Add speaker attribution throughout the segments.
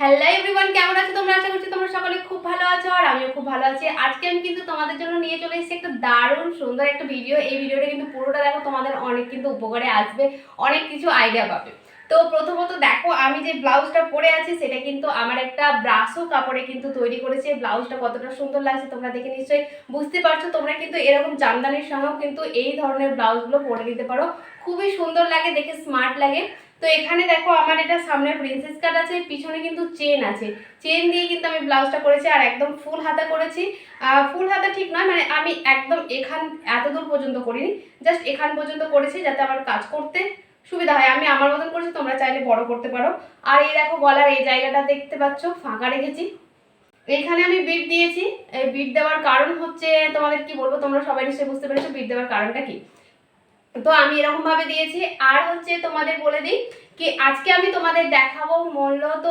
Speaker 1: Hello everyone কেমন আছো তোমরা? আশা করছি তোমরা সকলে খুব ভালো আছো আর আমিও খুব ভালো আছি। আজকে আমি কিন্তু তোমাদের জন্য নিয়ে চলে এসেছি একটা দারুণ সুন্দর একটা ভিডিও এই ভিডিওটা কিন্তু পুরোটা দেখো, তোমাদের অনেক কিন্তু উপকারে আসবে, অনেক কিছু আইডিয়া পাবে। তো প্রথমত দেখো, আমি যে ব্লাউজটা পরে আছি, সেটা কিন্তু আমার একটা ব্রাসও কাপড়ে কিন্তু তৈরি করেছে। ব্লাউজটা কতটা সুন্দর লাগছে তোমরা দেখে নিশ্চয়ই বুঝতে পারছ। তোমরা কিন্তু এরকম জামদানির সঙ্গেও কিন্তু এই ধরনের ব্লাউজগুলো পরে নিতে পারো। খুবই সুন্দর লাগে, দেখে স্মার্ট লাগে। তো এখানে দেখো আমার এটা সামনে প্রিন্সেস কাট আছে, পিছনে কিন্তু চেন আছে। চেন দিয়ে কিন্তু আমি ব্লাউজটা করেছি আর একদম ফুল হাতা করেছি। ফুল হাতা ঠিক নয় মানে আমি একদম এখান এত দূর পর্যন্ত করিনি। জাস্ট এখান পর্যন্ত করেছি যাতে আমার কাজ করতে সুবিধা হয়। আমি আমার মতন করেছি, তোমরা চাইলে বড় করতে পারো। আর এই দেখো গলার এই জায়গাটা দেখতে পাচ্ছ, ফাঁকা রেখেছি। এখানে আমি বিট দিয়েছি। এই বিট দেওয়ার কারণ হচ্ছে, তোমাদের কি বলব? তোমরা সবাই নিশ্চয়ই বুঝতে পেরেছ বিট দেওয়ার কারণটা কি? তো আমি এরকম ভাবে দিয়েছি। আর হচ্ছে তোমাদের বলে দিই কি, আজকে আমি তোমাদের দেখাবো মূলত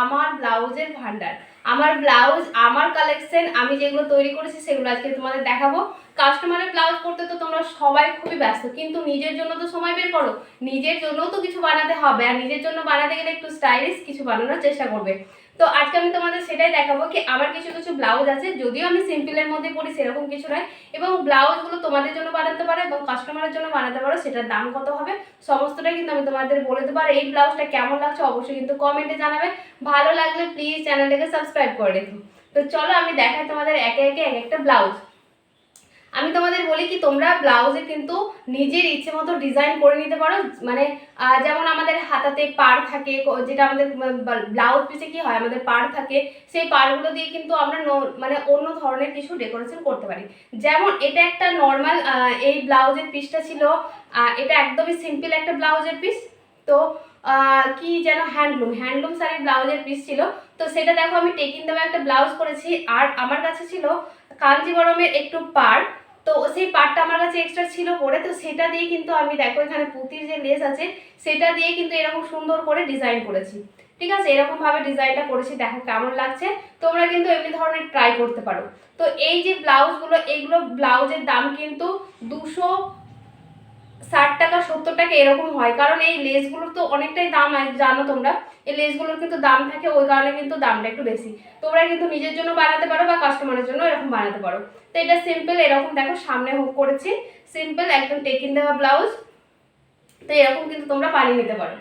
Speaker 1: আমার ব্লাউজের ভান্ডার। আমার ব্লাউজ, আমার কালেকশন আমি যেগুলো তৈরি করেছি সেগুলো আজকে তোমাদের দেখাবো। কাস্টমারের ব্লাউজ করতে তো তোমরা সবাই খুবই ব্যস্ত, কিন্তু নিজের জন্য তো সময় বের করো। নিজের জন্যও তো কিছু বানাতে হবে, আর নিজের জন্য বানাতে গেলে একটু স্টাইলিশ কিছু বানানোর চেষ্টা করবে। তো আজকে আমি তোমাদের সেটাই দেখাবো কি আমার কিছু কিছু ব্লাউজ আছে, যদিও আমি সিম্পলের মধ্যে পড়ি সেরকম কিছু নয়। এবং ব্লাউজগুলো তোমাদের জন্য বানাতে পারো এবং কাস্টমারের জন্য বানাতে পারো, সেটার দাম কত হবে সমস্তটাই কিন্তু আমি তোমাদের বলে দেবো। আর এই ব্লাউজটা কেমন লাগছে অবশ্যই কিন্তু কমেন্টে জানাবে। ভালো লাগলে প্লিজ চ্যানেলটাকে সাবস্ক্রাইব করে রেখো। তো চলো আমি দেখাই তোমাদের একে একে এক একটা ব্লাউজ। আমি তোমাদের বলি কি, তোমরা ব্লাউজে কিন্তু নিজের ইচ্ছে মতো ডিজাইন করে নিতে পারো। মানে যেমন আমাদের হাতাতে পাড় থাকে যেটা আমাদের ব্লাউজ পিসে কি হয়, আমাদের পাড় থাকে, সেই পাড়গুলো দিয়ে কিন্তু আমরা মানে অন্য ধরনের কিছু ডেকোরেশন করতে পারি। যেমন, এটা একটা নর্মাল এই ব্লাউজের পিসটা ছিল এটা একদমই সিম্পল একটা ব্লাউজের পিস তো কি যেন হ্যান্ডলুম হ্যান্ডলুম শাড়ির ব্লাউজের পিস ছিল। তো সেটা দেখো, আমি টেকিং দেওয়া একটা ব্লাউজ করেছি, আর আমার কাছে ছিল কাঞ্জিবরমের একটু পাড় তো সেই পার্টটা আমার কাছে এক্সট্রা ছিল পরে, তো সেটা দিয়ে কিন্তু আমি দেখো এখানে পুঁতির যে লেস আছে, সেটা দিয়ে কিন্তু এরকম সুন্দর করে ডিজাইন করেছি। ঠিক আছে? এরকমভাবে ডিজাইনটা করেছি, দেখো কেমন লাগছে। তোমরা কিন্তু এমনি ধরনের ট্রাই করতে পারো। তো এই যে ব্লাউজগুলো এইগুলো ব্লাউজের দাম কিন্তু দুশো ষাট টাকা, সত্তর টাকা এরকম হয়। কারণ এই লেসগুলোর তো অনেকটাই দাম জানো তোমরা। এই লেসগুলোর কিন্তু দাম থাকে, ওই কারণে কিন্তু দামটা একটু বেশি। তোমরা কিন্তু নিজের জন্য বানাতে পারো বা কাস্টমারের জন্য এরকম বানাতে পারো। তো এটা সিম্পল এরকম দেখো, সামনে হুক করেছি। সিম্পল একদম টেকিন দেওয়া ব্লাউজ তো এরকম কিন্তু তোমরা বানিয়ে নিতে পারো।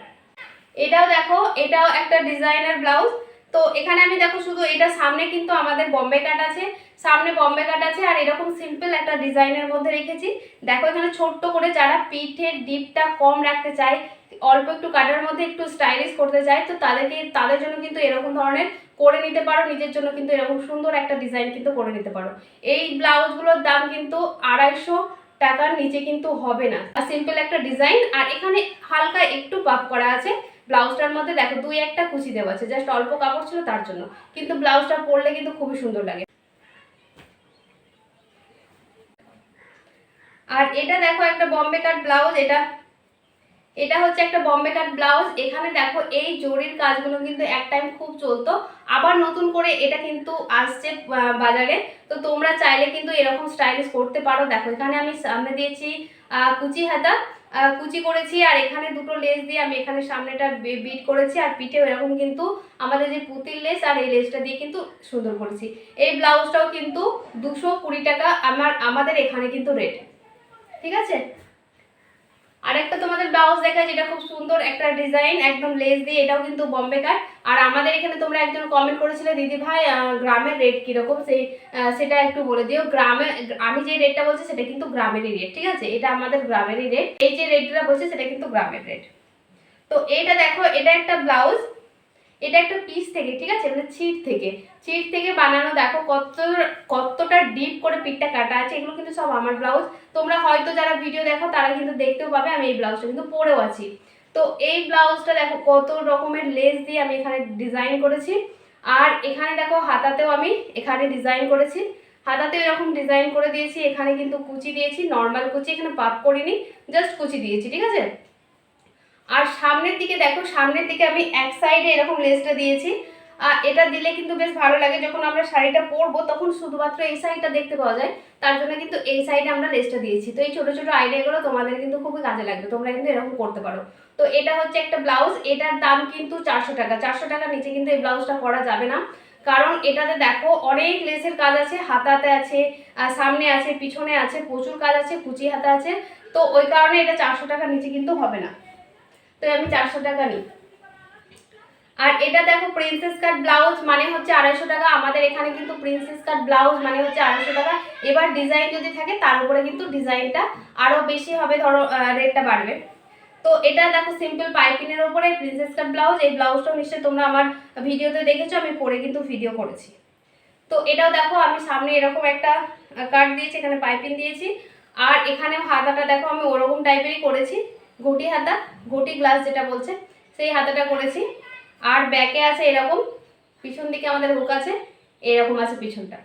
Speaker 1: এটাও দেখো, এটাও একটা ডিজাইনার ব্লাউজ তো এখানে আমি দেখো শুধু এটা, সামনে কিন্তু আমাদের বম্বে কাট আছে। সামনে বম্বে কাট আছে, আর এরকম সিম্পল একটা ডিজাইনের মধ্যে রেখেছি। দেখো এখানে ছোট্ট করে যারা পিঠের ডিপটা কম রাখতে চায়, অল্প একটু কাটার মধ্যে একটু স্টাইলিশ করতে চায়, তো তাদেরকে, তাদের জন্য কিন্তু এরকম ধরনের করে নিতে পারো, নিজের জন্য কিন্তু এরকম সুন্দর একটা ডিজাইন কিন্তু করে নিতে পারো। এই ব্লাউজগুলোর দাম কিন্তু আড়াইশো টাকার নিচে কিন্তু হবে না। আর সিম্পল একটা ডিজাইন আর এখানে হালকা একটু পাপ করা আছে। ব্লাউজটার মধ্যে দেখো দুই একটা কুচি দেওয়া আছে জাস্ট অল্প কাপড় ছিল তার জন্য। কিন্তু ব্লাউজটা পরলে কিন্তু খুবই সুন্দর লাগে। আর এটা দেখো একটা বম্বে কাট ব্লাউজ এটা এটা হচ্ছে একটা বম্বে কাট ব্লাউজ এখানে দেখো এই জরির কাজগুলো কিন্তু এক টাইম খুব চলতো। আবার নতুন করে এটা কিন্তু আসছে বাজারে। তো তোমরা চাইলে কিন্তু এরকম স্টাইলিশ করতে পারো। দেখো, এখানে আমি সামনে দিয়েছি কুচি হাতা কুচি করেছি আর এখানে দুটো লেস দিয়ে আমি এখানে সামনেটা বিট করেছি আর পিঠেও এরকম কিন্তু আমাদের যে পুতির লেস আর এই লেসটা দিয়ে কিন্তু সুন্দর করেছি। এই ব্লাউজটাও কিন্তু দুশো কুড়ি টাকা। আমার, আমাদের এখানে কিন্তু রেট ঠিক আছে? আরেকটা তোমাদের ব্লাউজ দেখা যেটা খুব সুন্দর একটা ডিজাইন একদম লেস দিয়ে, এটাও কিন্তু বম্বে কাট আর আমাদের এখানে তোমরা একজন কমেন্ট করেছিলে, দিদি ভাই গ্রামের রেট কীরকম? সেই সেটা একটু বলে দিও। গ্রামে, আমি যে রেটটা বলছি, সেটা কিন্তু গ্রামেরই রেট ঠিক আছে? এটা আমাদের গ্রামেরই রেট এই যে রেটটা বলছি, সেটা কিন্তু গ্রামের রেট তো এটা দেখো, এটা একটা ব্লাউজ এটা একটা পিস থেকে, ঠিক আছে? মানে ছিট থেকে। ছিট থেকে বানানো, দেখো কত, কতটা ডিপ করে পিঠটা কাটা আছে, এগুলো কিন্তু সব আমার ব্লাউজ তোমরা হয়তো যারা ভিডিও দেখো, তারা কিন্তু দেখতেও পাবে আমি এই ব্লাউজটা কিন্তু পরেও আছি। তো এই ব্লাউজটা দেখো কত রকমের লেস দিয়ে আমি এখানে ডিজাইন করেছি। আর এখানে দেখো হাতাতেও আমি এখানে ডিজাইন করেছি। হাতাতে এরকম ডিজাইন করে দিয়েছি, এখানে কিন্তু কুচি দিয়েছি নর্মাল কুচি, এখানে পাপ করিনি জাস্ট কুচি দিয়েছি, ঠিক আছে? আর সামনের দিকে দেখো সামনের দিকে আমি এক সাইডে এরকম লেসটা দিয়েছি। আহ, এটা দিলে কিন্তু বেশ ভালো লাগে যখন আমরা শাড়িটা পরবো তখন শুধুমাত্র এই সাইডটা দেখতে পাওয়া যায়। তার জন্য কিন্তু এই সাইডে আমরা লেসটা দিয়েছি। তো এই ছোটো ছোটো আইডিয়াগুলো তোমাদের কিন্তু খুবই কাজে লাগবে তোমরা কিন্তু এরকম করতে পারো। তো এটা হচ্ছে একটা ব্লাউজ এটার দাম কিন্তু চারশো টাকা। চারশো টাকার নিচে কিন্তু এই ব্লাউজটা করা যাবে না। কারণ এটাতে দেখো অনেক লেসের কাজ আছে হাতাতে আছে আর সামনে আছে পিছনে আছে প্রচুর কাজ আছে কুচি হাতা আছে। তো ওই কারণে এটা চারশো টাকার নিচে কিন্তু হবে না। তো আমি চারশো টাকা নিই। আর এটা দেখো প্রিন্সেস কাট ব্লাউজ মানে হচ্ছে আড়াইশো টাকা। আমাদের এখানে কিন্তু প্রিন্সেস কাট ব্লাউজ মানে হচ্ছে আড়াইশো টাকা। এবার ডিজাইন যদি থাকে, তার উপরে কিন্তু ডিজাইনটা আরও বেশি হবে, ধরো রেটটা বাড়বে। তো এটা দেখো সিম্পল পাইপিনের ওপরে প্রিন্সেস কাট ব্লাউজ এই ব্লাউজটাও নিশ্চয়ই তোমরা আমার ভিডিওতে দেখেছ, আমি পরে কিন্তু ভিডিও করেছি। তো এটাও দেখো, আমি সামনে এরকম একটা কাট দিয়েছি, এখানে পাইপিং দিয়েছি। আর এখানে হাতাটা দেখো, আমি ওরকম টাইপেরই করেছি। ঘটি হাতা ঘটি গ্লাস যেটা বলছে, সেই হাতাটা করেছি। আর ব্যাকে আছে এরকম, পিছন দিকে আমাদের হুক আছে, এরকম আছে পিছনটা।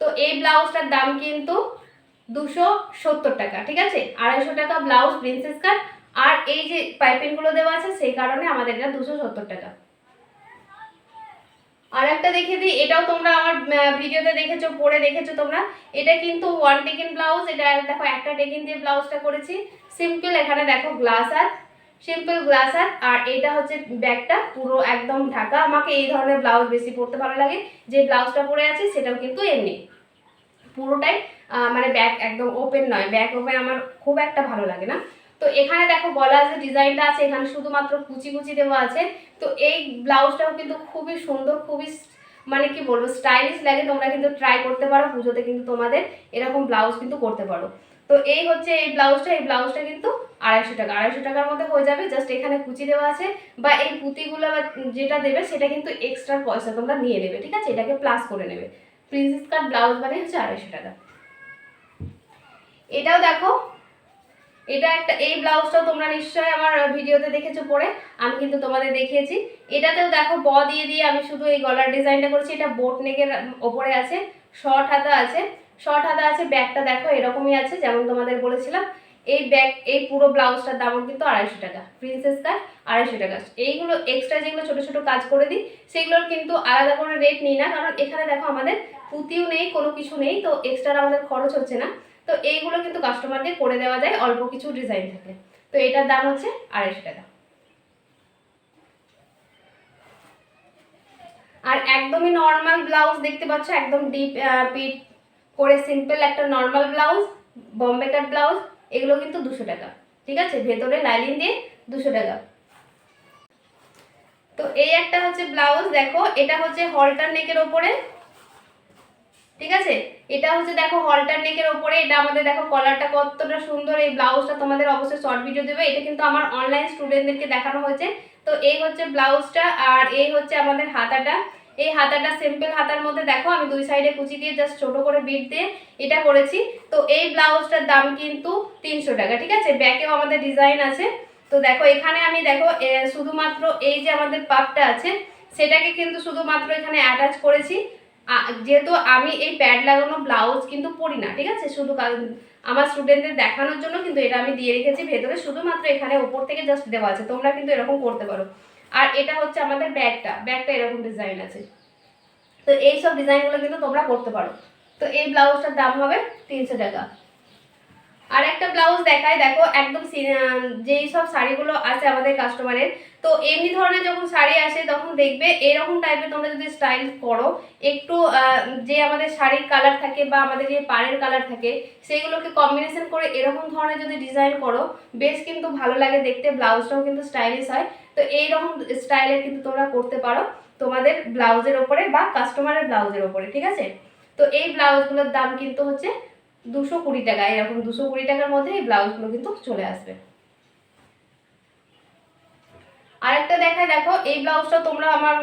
Speaker 1: তো এই ব্লাউজটার দাম কিন্তু দুশো সত্তর টাকা, ঠিক আছে? আড়াইশো টাকা ব্লাউজ প্রিন্সেস কাট আর এই যে পাইপিংগুলো দেওয়া আছে, সেই কারণে আমাদের এটা দুশো সত্তর টাকা। আর একটা দেখে দিই, এটাও তোমরা আমার ভিডিওতে দেখেছ পরে দেখেছ তোমরা। এটা কিন্তু ওয়ান টেকিন ব্লাউজ এটা দেখো, একটা টেকিন দিয়ে ব্লাউজটা করেছি। সিম্পল এখানে দেখো গ্লাস আর সিম্পল গ্লাস আর আর এটা হচ্ছে ব্যাগটা, পুরো একদম ঢাকা। আমাকে এই ধরনের ব্লাউজ বেশি পরতে ভালো লাগে। যে ব্লাউজটা পরে আছে, সেটাও কিন্তু এমনি। পুরোটাই মানে ব্যাগ একদম ওপেন নয়। ব্যাগ ওপেন আমার খুব একটা ভালো লাগে না। তো এখানে দেখো গলার যে ডিজাইনটা আছে, এখানে শুধুমাত্র কুচি কুচি দেওয়া আছে। তো এই ব্লাউজটাও কিন্তু খুবই সুন্দর, খুবই মানে কি বলব স্টাইলিশ লাগে, তোমরা কিন্তু ট্রাই করতে পারো, পুজোতে কিন্তু তোমাদের এরকম ব্লাউজ কিন্তু করতে পারো। তো এই হচ্ছে এই ব্লাউজটা এই ব্লাউজটা কিন্তু আড়াইশো টাকা, আড়াইশো টাকার মধ্যে হয়ে যাবে জাস্ট এখানে কুচি দেওয়া আছে, বা এই পুঁতিগুলো বা যেটা দেবে, সেটা কিন্তু এক্সট্রা পয়সা তোমরা নিয়ে নেবে, ঠিক আছে? এটাকে প্লাস করে নেবে। প্রিন্সেস কাট ব্লাউজ মানে হচ্ছে আড়াইশো টাকা। এটাও দেখো এটা একটা, এই ব্লাউজটাও তোমরা নিশ্চয়ই আমার ভিডিওতে দেখেছ পরে, আমি কিন্তু তোমাদের দেখিয়েছি। এটাতেও দেখো, ব দিয়ে দিয়ে আমি শুধু এই গলার ডিজাইনটা করেছি, এটা বোট নেকের ওপরে আছে, শর্ট হাতা আছে, শর্ট হাতা আছে, ব্যাগটা দেখো এরকমই আছে, যেমন তোমাদের বলেছিলাম। এই ব্যাগ, এই পুরো ব্লাউজটার দামও কিন্তু আড়াইশো টাকা, প্রিন্সেস কাট আড়াইশো টাকা। এইগুলো এক্সট্রা যেগুলো ছোটো ছোটো কাজ করে দিই, সেগুলোর কিন্তু আলাদা করে রেট নিই না, কারণ এখানে দেখো আমাদের পুঁতিও নেই, কোনো কিছু নেই, তো এক্সট্রা আমাদের খরচ হচ্ছে না। তো এইগুলো কিন্তু কাস্টমারদের করে দেওয়া যায়, অল্প কিছু ডিজাইন থাকে। তো এটার দাম হচ্ছে আড়াইশো টাকা। আর একদমই নর্মাল ব্লাউজ দেখতে পাচ্ছ, একদম ডিপ পিট করে সিম্পল একটা normal blouse Bombay cut blouse এগুলো কিন্তু দুশো টাকা। ঠিক আছে? ভেতরে লাইলিন দিয়ে দুশো টাকা। তো এই একটা হচ্ছে ব্লাউজ দেখো, এটা হচ্ছে হলটার নেকের ওপরে। ঠিক আছে? এটা হচ্ছে দেখো হলটার নেকের ওপরে, এটা আমাদের দেখো কলারটা কতটা সুন্দর, এই ব্লাউজটা তোমাদের অবশ্যই শর্ট ভিডিও দেবে। এটা কিন্তু আমার অনলাইন স্টুডেন্টদেরকে দেখানো হয়েছে। তো এই হচ্ছে ব্লাউজটা আর এই হচ্ছে আমাদের হাতাটা। এই হাতাটা সিম্পল হাতার মধ্যে দেখো, আমি দুই সাইডে কুচি দিয়ে জাস্ট ছোট করে বিট দিয়ে এটা করেছি। তো এই ব্লাউজটার দাম কিন্তু তিনশো টাকা, ঠিক আছে? ব্যাকেও আমাদের ডিজাইন আছে। তো দেখো, এখানে আমি দেখো শুধুমাত্র এই যে আমাদের পাপটা আছে, সেটাকে কিন্তু শুধুমাত্র এখানে অ্যাটাচ করেছি। যেহেতু আমি এই প্যাড লাগানো ব্লাউজ কিন্তু পরি না ঠিক আছে? শুধু আমার স্টুডেন্টদের দেখানোর জন্য কিন্তু এটা আমি দিয়ে রেখেছি ভেতরে, শুধুমাত্র এখানে ওপর থেকে জাস্ট দেওয়া আছে। তোমরা কিন্তু এরকম করতে পারো। আর এটা হচ্ছে আমাদের ব্যাগটা ব্যাগটা এরকম ডিজাইন আছে। তো এই সব ডিজাইনগুলো কিন্তু তোমরা করতে পারো। তো এই ব্লাউজটার দাম হবে তিনশো টাকা। আর একটা ব্লাউজ দেখায়, দেখো, একদম যেই সব শাড়িগুলো আছে আমাদের কাস্টমারের তো এমনি ধরনের যখন শাড়ি আসে, তখন দেখবে এরকম টাইপের তোমরা যদি স্টাইল করো, একটু যে আমাদের শাড়ির কালার থাকে বা আমাদের যে পাড়ের কালার থাকে সেইগুলোকে কম্বিনেশন করে এরকম ধরনের যদি ডিজাইন করো, বেশ কিন্তু ভালো লাগে দেখতে ব্লাউজটাও কিন্তু স্টাইলিশ হয়। তো এইরকম স্টাইলের কিন্তু তোমরা করতে পারো তোমাদের ব্লাউজের ওপরে বা কাস্টমারের ব্লাউজের ওপরে, ঠিক আছে? তো এই ব্লাউজগুলোর দাম কিন্তু হচ্ছে দুশো কুড়ি টাকা, এরকম দুশো কুড়ি টাকার মধ্যে এই ব্লাউজগুলো কিন্তু চলে আসবে। আরেকটা দেখায় দেখো, এই ব্লাউজটা তোমরা আমার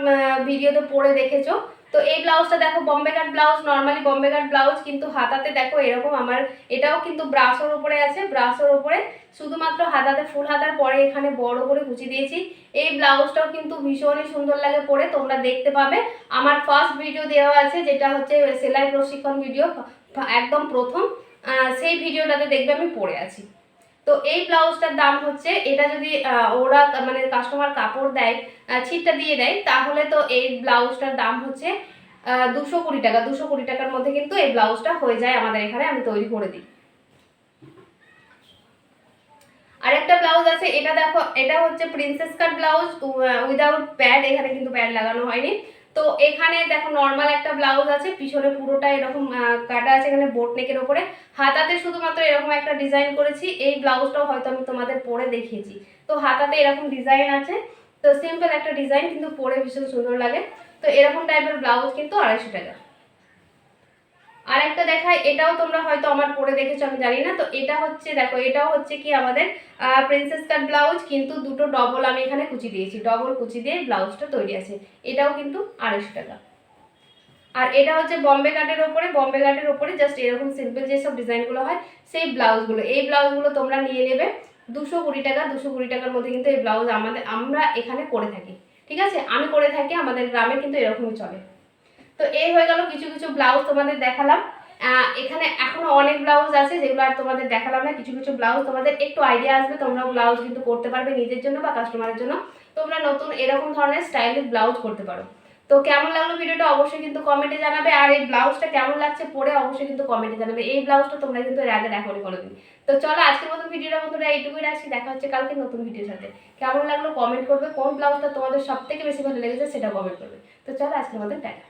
Speaker 1: ভিডিওতে পরে দেখেছ। তো এই ব্লাউজটা দেখো Bombay cut blouse normally Bombay cut blouse কিন্তু হাতাতে দেখো এরকম আমার, এটাও কিন্তু ব্রাশোর উপরে আছে ব্রাশোর উপরে। শুধুমাত্র হাতাতে ফুল হাতার, পরে এখানে বড় করে কুচি দিয়েছি। এই ব্লাউজটাও কিন্তু ভীষণই সুন্দর লাগে পরে, তোমরা দেখতে পাবে। আমার ফার্স্ট ভিডিও দেওয়া আছে, যেটা হচ্ছে সেলাই প্রশিক্ষণ ভিডিও একদম প্রথম। সেই ভিডিওটাতে দেখবে আমি পরে আছি। তো এই ব্লাউজটার দাম হচ্ছে, এটা যদি ওরা মানে কাস্টমার কাপড় দেয় ছিটটা দিয়ে দেয়, তাহলে তো এই ব্লাউজটার দাম হচ্ছে দুশো কুড়ি টাকা। দুশো কুড়ি টাকার মধ্যে কিন্তু এই ব্লাউজটা হয়ে যায় আমাদের এখানে, আমি তৈরি করে দিই। আরেকটা ব্লাউজ আছে, এটা দেখো, এটা হচ্ছে princess cut blouse without pad এখানে কিন্তু প্যাড লাগানো হয়নি। তো এখানে দেখো নর্মাল একটা ব্লাউজ আছে, পিছনে পুরোটা এরকম কাটা আছে এখানে বোট নেকের ওপরে। হাতাতে শুধুমাত্র এরকম একটা ডিজাইন করেছি, এই ব্লাউজটাও হয়তো আমি তোমাদের পরে দেখিয়েছি। তো হাতাতে এরকম ডিজাইন আছে, তো সিম্পল একটা ডিজাইন কিন্তু পরে ভীষণ সুন্দর লাগে। তো এরকম টাইপের ব্লাউজ কিন্তু আড়াইশো টাকা। আর একটা দেখায় এটাও তোমরা হয়তো আমার পরে দেখেছ, আমি জানি না। তো এটা হচ্ছে, দেখো, এটাও হচ্ছে কি আমাদের প্রিন্সেস কাট ব্লাউজ কিন্তু দুটো ডবল আমি এখানে কুচি দিয়েছি। ডবল কুচি দিয়ে ব্লাউজটা তৈরি আছে। এটাও কিন্তু আড়াইশো টাকা। আর এটা হচ্ছে বম্বে কাটের ওপরে। বম্বে কাটের ওপরে জাস্ট এরকম সিম্পল যেসব ডিজাইনগুলো হয়, সেই ব্লাউজগুলো এই ব্লাউজগুলো তোমরা নিয়ে নেবে দুশো কুড়ি টাকা, দুশো কুড়ি টাকার মধ্যে কিন্তু এই ব্লাউজ আমাদের, আমরা এখানে করে থাকি। ঠিক আছে? আমি করে থাকি, আমাদের গ্রামে কিন্তু এরকমই চলে। তো এই হয়ে গেল কিছু কিছু ব্লাউজ তোমাদের দেখালাম। এখানে এখনও অনেক ব্লাউজ আছে যেগুলো আর তোমাদের দেখালাম না। কিছু কিছু ব্লাউজ তোমাদের একটু আইডিয়া আসবে তোমরা ব্লাউজ কিন্তু করতে পারবে নিজের জন্য বা কাস্টমারের জন্য। তোমরা নতুন এরকম ধরনের স্টাইলিশ ব্লাউজ করতে পারো। তো কেমন লাগল ভিডিওটা অবশ্যই কিন্তু কমেন্টে জানাবে। আর এই ব্লাউজটা কেমন লাগছে পরে অবশ্যই কিন্তু কমেন্টে জানাবে। এই ব্লাউজটা তোমরা কিন্তু এর আগে দেখো কোনোদিন। তো চলো আজকের মতন ভিডিওটা বন্ধুরা এইটুকুই রাখছি। দেখা হচ্ছে কালকে নতুন ভিডিওর সাথে। কেমন লাগল কমেন্ট করবে? কোন ব্লাউজটা তোমাদের সব থেকে বেশি ভালো লেগেছে সেটা কমেন্ট করবে। তো চলো আজকের মতন টাটা।